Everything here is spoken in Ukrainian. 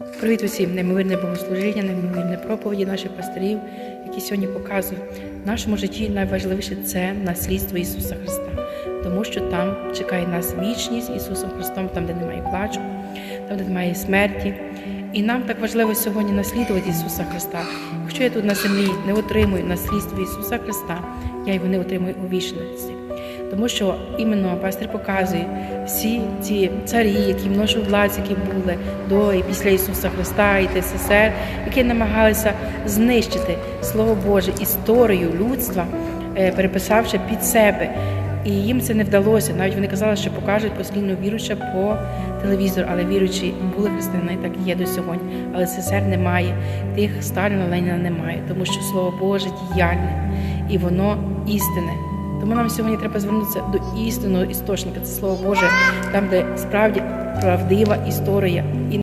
Привіт усім, неймовірне богослужіння, неймовірне проповіді наших пастирів, які сьогодні показують в нашому житті найважливіше це наслідство Ісуса Христа, тому що там чекає нас вічність Ісусом Христом, там, де немає плачу, там, де немає смерті. І нам так важливо сьогодні наслідувати Ісуса Христа. Якщо я тут на землі не отримую наслідство Ісуса Христа, я його не отримую у вічності. Тому що іменно пастир показує всі ці царі, які множу владць, які були до і після Ісуса Христа і ТССР, які намагалися знищити Слово Боже, історію людства, е, переписавши під себе. І їм це не вдалося. Навіть вони казали, що покажуть послідно віруюча по телевізору, але віруючі були християни, так і є до сьогодні. Але СССР немає, тих Сталіна, Леніна немає, тому що Слово Боже діяльне і воно істинне. Тому нам сьогодні треба звернутися до істинного істочника, це слово Боже, там, де справді правдива історія.